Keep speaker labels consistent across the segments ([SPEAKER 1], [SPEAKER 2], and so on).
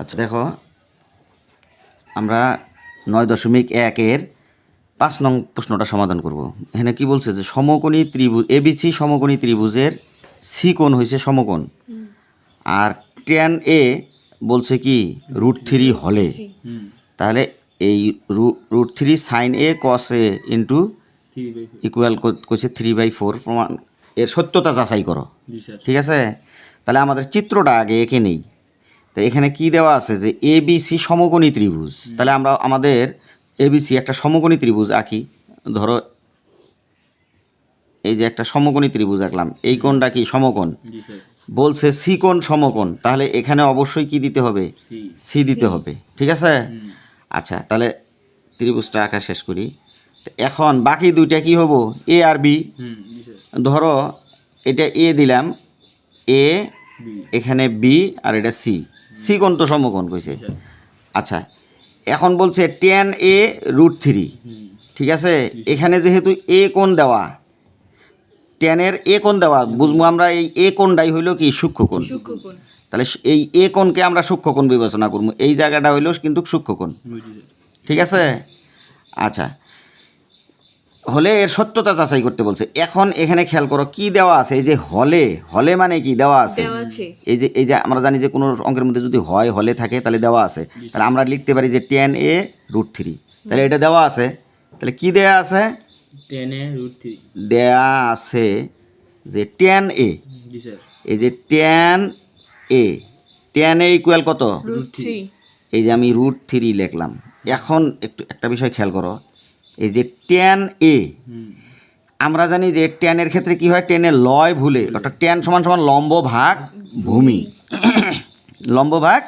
[SPEAKER 1] আচ্ছা দেখো। আমরা নয় দশমিক একের পাঁচ নং প্রশ্নটা সমাধান করব। এখানে কি বলছে যে সমকোণী ত্রিভুজ এবিসি সমকোণী ত্রিভুজের সি কোণ হয়েছে সমকোণ। আর টেন এ বলছে কি রুট থ্রি হলে। তাহলে এই root three sine A cos A into equal করছে থ্রি বাই ফোর প্রমাণ এর সত্যতা যাচাই করো। ঠিক আছে? তাহলে আমাদের চিত্রটা আগে এঁকে নেই। তো এখানে কি দেওয়া আছে? যে এ বি সি সমকোণী ত্রিভুজ। তাহলে আমরা আমাদের এ বি সি একটা সমকোণী ত্রিভুজ আঁকি। ধরো এই যে একটা সমকোণী ত্রিভুজ আঁকলাম এই কোণটা কি সমকোণ? বলছে সি কোণ সমকোণ। তাহলে এখানে অবশ্যই কি দিতে হবে?
[SPEAKER 2] সি
[SPEAKER 1] দিতে হবে। ঠিক আছে? আচ্ছা তাহলে ত্রিভুজটা আঁকা শেষ করি। তো এখন বাকি দুইটা কি হব? এ আর বি
[SPEAKER 2] হুম জি স্যার।
[SPEAKER 1] ধরো এটা এ দিলাম। এ এখানে বি আর এটা সি সি কোণ তো সমকোণ কইছে আচ্ছা এখন বলছে টেন এ রুট থ্রি ঠিক আছে? এখানে যেহেতু এ কোণ দেওয়া টেনের এ কোণ দেওয়া বুঝব আমরা এই এ কোণটাই হইল কি সূক্ষ্মকোণ। তাহলে এই এ কোণকে আমরা সূক্ষ্মকোণ বিবেচনা করব। এই জায়গাটা হইল কিন্তু সূক্ষ্মকোণ। ঠিক আছে? আচ্ছা হলে এর সত্যতা যাচাই করতে বলছে। এখন এখানে খেয়াল করো কি দেওয়া আছে? এই যে হলে হলে মানে কি দেওয়া আছে? এই যে এই যে আমরা জানি যে কোনো অঙ্কের মধ্যে যদি হয় হলে থাকে তাহলে দেওয়া আছে। তাহলে আমরা লিখতে পারি যে টেন এ রুট থ্রি তাহলে এটা দেওয়া আছে। তাহলে কি দেওয়া আছে?
[SPEAKER 2] টেনে রুট থ্রি
[SPEAKER 1] দেয়া আছে যে টেন এ এই যে ten A ten A equal কত?
[SPEAKER 3] রুট থ্রি
[SPEAKER 1] এই যে আমি রুট থ্রি লিখলাম। এখন একটু একটা বিষয় খেয়াল করো। এই যে টেন এ আমরা জানি যে টেনের ক্ষেত্রে কি হয়? টেনের লয় ভুলে অর্থাৎ টেন সমান সমান লম্ব ভাগ ভূমি। লম্ব ভাগ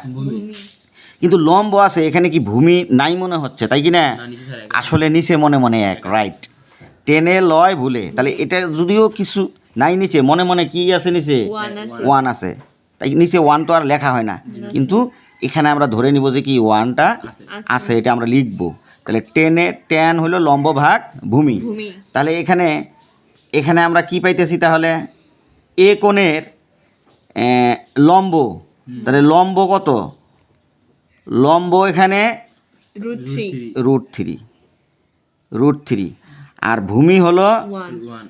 [SPEAKER 1] কিন্তু লম্ব আছে এখানে কি ভূমি নাই মনে হচ্ছে তাই কি না? আসলে নিচে মনে মনে এক রাইট টেনে লয় ভুলে তাহলে এটা যদিও কিছু নাই নিচে মনে মনে কি আছে নিচে?
[SPEAKER 3] ওয়ান আছে।
[SPEAKER 1] তাই নিচে ওয়ান তো আর লেখা হয় না। কিন্তু এখানে আমরা ধরে নিব যে কি ওয়ানটা
[SPEAKER 2] আছে।
[SPEAKER 1] আছে এটা আমরা লিখব। তাহলে টেনে টেন হলো লম্ব ভাগ ভূমি।
[SPEAKER 3] ভূমি।
[SPEAKER 1] তাহলে এখানে এখানে আমরা কি পাইতেছি তাহলে? এ কোণের লম্ব। তাহলে লম্ব কত? লম্ব এখানে
[SPEAKER 3] রুট থ্রি
[SPEAKER 1] রুট থ্রি আর ভূমি হলো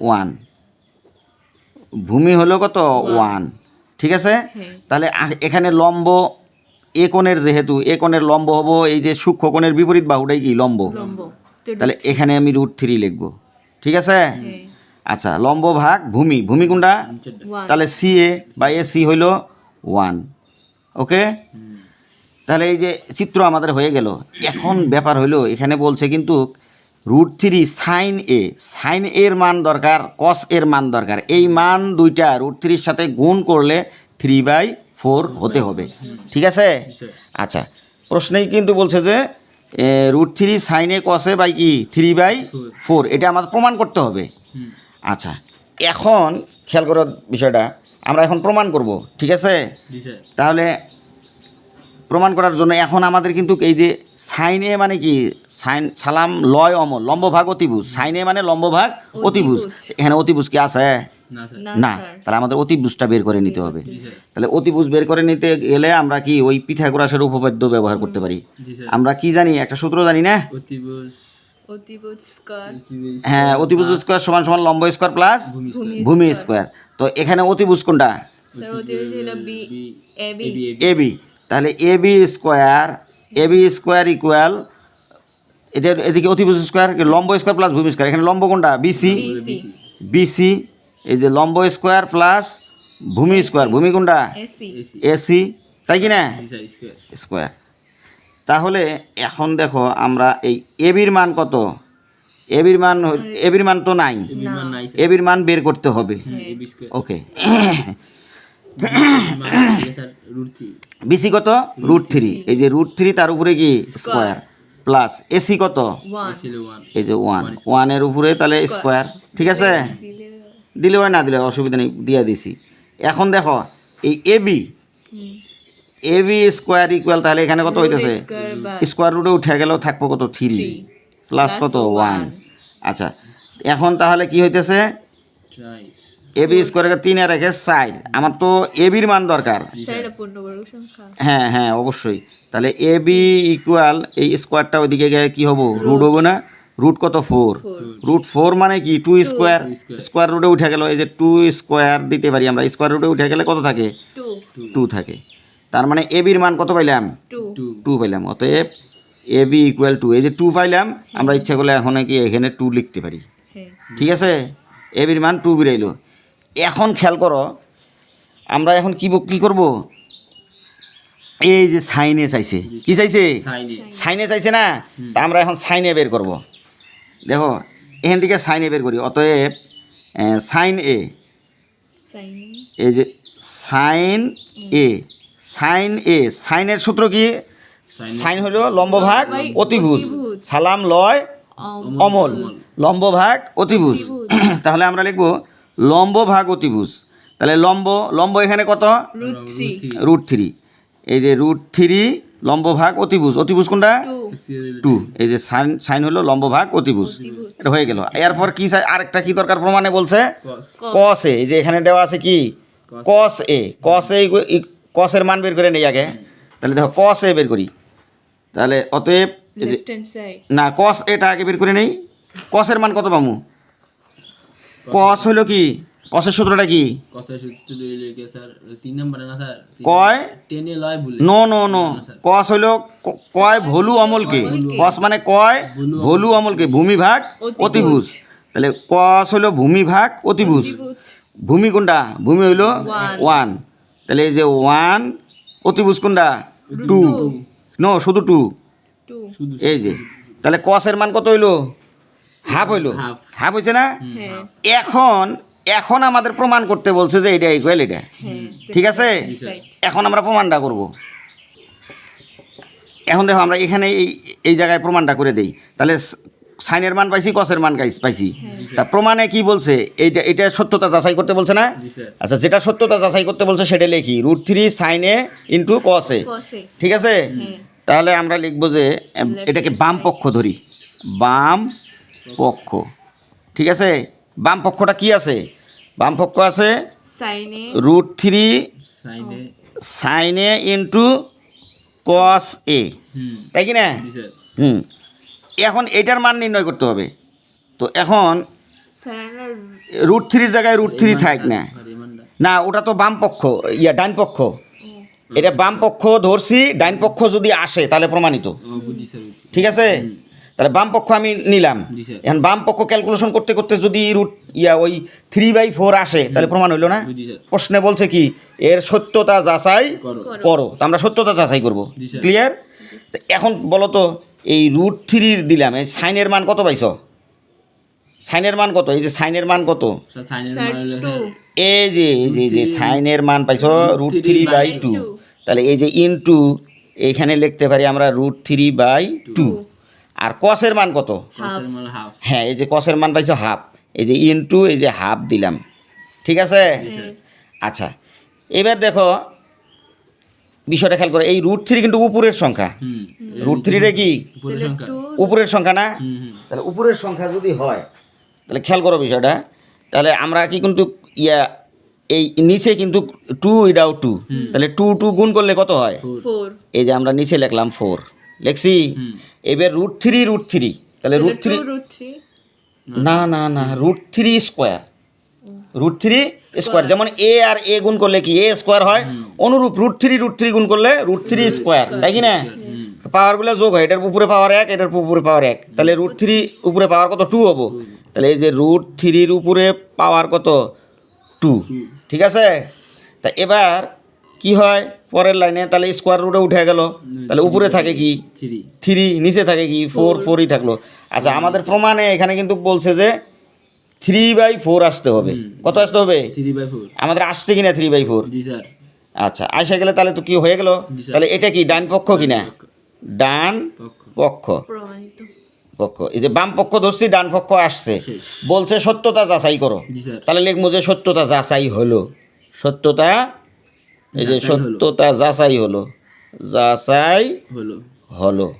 [SPEAKER 3] ওয়ান
[SPEAKER 1] ভূমি হলো কত? ওয়ান ঠিক আছে?
[SPEAKER 3] হ্যাঁ।
[SPEAKER 1] তাহলে এখানে লম্ব এ কোণের যেহেতু এ কোণের লম্ব হব এই যে সূক্ষ্ম কোণের বিপরীত বাহুটাই কি? লম্ব। তাহলে এখানে আমি রুট থ্রি লিখব। ঠিক আছে?
[SPEAKER 3] হ্যাঁ।
[SPEAKER 1] আচ্ছা লম্ব ভাগ ভূমি। ভূমি কোনটা? তাহলে সি এ বা এ সি হইল ওয়ান ওকে তাহলে এই যে চিত্র আমাদের হয়ে গেল। এখন ব্যাপার হইল এখানে বলছে কিন্তু root three sine A sine এর মান দরকার কস এর মান দরকার। এই মান দুইটা রুট থ্রির সাথে গুণ করলে থ্রি বাই ফোর হতে হবে। ঠিক আছে? আচ্ছা প্রশ্নেই কিন্তু বলছে যে রুট থ্রি সাইন এ কসে বাই কি? থ্রি বাই ফোর এটা আমাদের প্রমাণ করতে হবে। আচ্ছা এখন খেয়াল করো বিষয়টা। আমরা এখন প্রমাণ করব ঠিক আছে? তাহলে প্রমাণ করার জন্য এখন আমাদের কিন্তু এই যে সাইন এ মানে কি? সাইন সালাম লয় অমল। লম্ব ভাগ অতিভুজ। সাইন এ মানে লম্ব ভাগ অতিভুজ। এখানে অতিভুজ কি আছে?
[SPEAKER 2] না
[SPEAKER 1] তাহলে আমাদের অতিভুজটা বের করে নিতে হবে।
[SPEAKER 2] জি স্যার।
[SPEAKER 1] তাহলে অতিভুজ বের করে নিতে গেলে আমরা কি ওই পিথাগোরাসের উপপাদ্য ব্যবহার করতে পারি? আমরা কি জানি? একটা সূত্র জানি না?
[SPEAKER 2] অতিবুজ
[SPEAKER 3] অতিভুজ স্কয়ার।
[SPEAKER 1] হ্যাঁ অতিভুজ স্কোয়ার সমান সমান লম্ব স্কোয়ার প্লাস
[SPEAKER 2] ভূমি
[SPEAKER 1] স্কোয়ার। তো এখানে অতিভুজ কোনটা?
[SPEAKER 2] AB
[SPEAKER 1] A B. তাহলে A B square A B square equal এটা এদিকে অতিভুজ স্কোয়ার লম্ব স্কোয়ার প্লাস ভূমি স্কোয়ার এখানে লম্ব কোনটা? বিসি
[SPEAKER 3] বিসি
[SPEAKER 1] এই যে লম্ব স্কোয়ার প্লাস ভূমি স্কোয়ার ভূমি কোনটা?
[SPEAKER 3] এসি
[SPEAKER 1] তাই কি না
[SPEAKER 2] স্কোয়ার
[SPEAKER 1] তাহলে এখন দেখো আমরা এই এবির মান কত? এবির মান এবির মান তো নাই।
[SPEAKER 2] এবি
[SPEAKER 1] এবির মান বের করতে হবে। ওকে বিসি কত? রুট থ্রি এই যে রুট থ্রি তার উপরে কি? স্কোয়ার প্লাস এসি কত? এই যে ওয়ান ওয়ানের উপরে তাহলে স্কোয়ার ঠিক আছে?
[SPEAKER 3] দিলে
[SPEAKER 1] হয় না দিলে অসুবিধা নেই দিয়ে দিছি। এখন দেখো এই এবি এবি স্কোয়ার ইকুয়াল তাহলে এখানে কত হইতেছে?
[SPEAKER 3] স্কোয়ার
[SPEAKER 1] রুটে উঠে গেলেও থাকব কত? থ্রি প্লাস কত? ওয়ান আচ্ছা এখন তাহলে কি হইতেছে? এ বি স্কোয়ার তিন আর একে চার। আমার তো এ বির মান দরকার। হ্যাঁ হ্যাঁ অবশ্যই। তাহলে এ বি ইকুয়াল এই স্কোয়ারটা ওইদিকে গিয়ে কী হব? রুট হব না? রুট কত? ফোর রুট ফোর মানে কি? টু স্কোয়ার স্কোয়ার রুটে উঠে গেল এই যে টু স্কোয়ার দিতে পারি আমরা। স্কোয়ার রুটে উঠে গেলে কত থাকে?
[SPEAKER 3] টু
[SPEAKER 1] থাকে। তার মানে এ বির মান কত পাইলাম?
[SPEAKER 3] টু
[SPEAKER 1] পাইলাম। অতএব এ বি ইকুয়াল টু এই যে টু পাইলাম আমরা ইচ্ছা করলে এখন কি এখানে টু লিখতে পারি।
[SPEAKER 3] হ্যাঁ।
[SPEAKER 1] ঠিক আছে? এ বির মান টু বেরাইলো এখন খেয়াল করো আমরা এখন কি কি করব? এই যে সাইনে চাইছে। কি চাইছে?
[SPEAKER 2] সাইনে।
[SPEAKER 1] চাইছে না? তা আমরা এখন সাইনে বের করব। দেখো এখান থেকে সাইনে বের করি। অতএব সাইন এ। এই যে সাইন এ। সাইন এ। সাইনের সূত্র কি? সাইন। হলো লম্বভাগ
[SPEAKER 3] বাই
[SPEAKER 1] অতিভুজ। সালাম লয়
[SPEAKER 3] অম
[SPEAKER 1] অমল। লম্বভাগ অতিভুজ। তাহলে আমরা লিখব লম্বভাগ অতিভুজ। তাহলে লম্ব লম্ব এখানে কত?
[SPEAKER 3] Root three.
[SPEAKER 1] এই যে রুট থ্রি লম্বভাগ অতিভুজ। অতিভুজ কোনটা?
[SPEAKER 3] টু।
[SPEAKER 1] এই যে সাইন সাইন হলো লম্ব ভাগ
[SPEAKER 3] অতিভুজ।
[SPEAKER 1] এটা হয়ে গেল। এরপর কি চাই- আরেকটা কি দরকার প্রমাণে বলছে?
[SPEAKER 2] কস।
[SPEAKER 1] এ। এই যে এখানে দেওয়া আছে কি? কস। এ। কস এ কসের মান বের করে নেই আগে। তাহলে দেখো কস এ বের করি। তাহলে অতএব না কস এটা আগে বের করে নেই। কসের মান কত পামু? কস হলো কি? কসের সূত্রটা কি?
[SPEAKER 2] কত সূত্র দিলে স্যার তিন নম্বরে না স্যার?
[SPEAKER 1] কয়?
[SPEAKER 2] টেনে লয় ভুলে।
[SPEAKER 1] No no no. কস হইল ক- কয় ভলু অমলকে? কস মানে কয়? ভলু অমলকে। ভূমিভাগ অতিভুজ। তাহলে কস হইল ভূমিভাগ অতিভুজ।
[SPEAKER 3] অতিভুজ।
[SPEAKER 1] ভূমি কোনটা? ভূমি হইল ওয়ান। তাহলে এই যে ওয়ান অতিভুজ কোনটা? টু। নো শুধু টু।
[SPEAKER 3] টু।
[SPEAKER 1] এই যে। তাহলে কসের মান কত হইল? হাফ হইল। হাফ। হয়েছে না?
[SPEAKER 3] হ্যাঁ।
[SPEAKER 1] এখন এখন আমাদের প্রমাণ করতে বলছে যে এটা ইকুয়াল এটা।
[SPEAKER 3] হ্যাঁ
[SPEAKER 1] ঠিক আছে? এখন আমরা প্রমাণটা করব। এখন দেখো আমরা এখানে এই এই জায়গায় প্রমাণটা করে দেই। তাহলে সাইনের মান পাইছি কসের মান পাইছি। তা প্রমাণে কি বলছে? এইটা এটা সত্যতা যাচাই করতে বলছে না? আচ্ছা যেটা সত্যতা যাচাই করতে বলছে সেটা লিখি। রুট থ্রি সাইনে ইন্টু কসে ঠিক আছে?
[SPEAKER 3] হ্যাঁ।
[SPEAKER 1] তাহলে আমরা লিখব যে এটাকে বাম পক্ষ ধরি। বাম পক্ষ। ঠিক আছে? বাম পক্ষটা কি আছে? বাম পক্ষ আছে? Root three.
[SPEAKER 2] সাইনে।
[SPEAKER 1] সাইনে ইন্টু কস এ। তাই কি না? হুম। এখন এটার মান নির্ণয় করতে হবে। তো এখন রুট থ্রির জায়গায় রুট থ্রি থাক না। না ওটা তো বাম পক্ষ। ইয়া ডাইন পক্ষ। এটা বাম পক্ষ ধরছি ডাইন পক্ষ যদি আসে তাহলে প্রমাণিত। ঠিক আছে? তাহলে বাম পক্ষ আমি নিলাম। এখন বাম পক্ষ ক্যালকুলেশন করতে করতে যদি রুট ইয়া ওই থ্রি বাই ফোর আসে তাহলে প্রমাণ হইল না? প্রশ্নে বলছে কি এর সত্যতা যাচাই
[SPEAKER 2] করো।
[SPEAKER 3] করো।
[SPEAKER 1] করো। তো আমরা সত্যতা যাচাই করব।
[SPEAKER 2] জি স্যার।
[SPEAKER 1] ক্লিয়ার এখন বলো তো এই রুট থ্রির দিলাম এই সাইনের মান কত পাইছ? সাইনের মান কত? এই যে সাইনের মান কত?
[SPEAKER 2] মান
[SPEAKER 3] টু
[SPEAKER 1] এই যে এই যে এই যে সাইনের মান পাইছো রুট থ্রি বাই টু তাহলে এই যে ইনটু এইখানে লিখতে পারি আমরা রুট থ্রি বাই টু আর কসের মান কত? হ্যাঁ এই যে কসের মান পাইছো হাফ। এই যে ইনটু এই যে হাফ দিলাম। ঠিক আছে? আচ্ছা এবার দেখো বিষয়টা খেয়াল করো এই রুট থ্রি কিন্তু উপরের সংখ্যা। রুট থ্রিটা কি?
[SPEAKER 2] উপরের সংখ্যা।
[SPEAKER 1] উপরের সংখ্যা না? তাহলে উপরের সংখ্যা যদি হয় তাহলে খেয়াল করো বিষয়টা তাহলে আমরা কি কিন্তু ইয়া এই নিচে কিন্তু টু এটাও টু তাহলে টু টু গুণ করলে কত হয়? এই যে আমরা নিচে লিখলাম ফোর লিখছি
[SPEAKER 2] হুম
[SPEAKER 1] এবার রুট থ্রি রুট থ্রি তাহলে রুট থ্রি
[SPEAKER 3] রুট
[SPEAKER 1] না না না root three square root three square যেমন এ আর এ গুণ করলে কি এ স্কোয়ার হয়? অনুরূপ রুট থ্রি রুট থ্রি গুণ করলে রুট থ্রি স্কোয়ার তাই কি না? পাওয়ারগুলো যোগ হয়। এটার উপরে পাওয়ার এক এটার উপরে পাওয়ার এক। তাহলে রুট থ্রি উপরে পাওয়ার কত? টু হব। তাহলে এই যে রুট থ্রির উপরে পাওয়ার কত? টু ঠিক আছে? তা এবার কি হয়? পরের লাইনে তাহলে স্কোয়ার রুটে উঠে গেল। তাহলে উপরে থাকে কি?
[SPEAKER 2] থ্রি।
[SPEAKER 1] থ্রি নিচে থাকে কি? ফোর ফোরই থাকল। আচ্ছা আমাদের প্রমাণে এখানে কিন্তু বলছে যে থ্রি বাই ফোর আসতে হবে। কত আসতে হবে?
[SPEAKER 2] থ্রি বাই ফোর
[SPEAKER 1] আমাদের আসছে কিনা থ্রি বাই ফোর আচ্ছা আসে গেলে তাহলে তো কি হয়ে গেল? তাহলে এটা কি ডান পক্ষ কিনা? ডান
[SPEAKER 2] পক্ষ।
[SPEAKER 1] পক্ষ। এই যে বাম পক্ষ ধরছি ডান পক্ষ আসছে। বলছে সত্যতা যাচাই করো। তাহলে লিখব যে সত্যতা যাচাই হলো। সত্যতা এই যে সত্যতা যাচাই হলো। যাচাই
[SPEAKER 2] হলো।
[SPEAKER 1] হলো।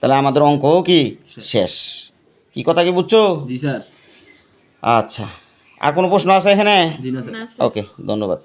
[SPEAKER 1] তাহলে আমাদের অঙ্ক কি? শেষ। কি কথা কি বুঝছ?
[SPEAKER 2] জি স্যার।
[SPEAKER 1] আচ্ছা। আর কোনো প্রশ্ন আছে এখানে? ওকে ধন্যবাদ।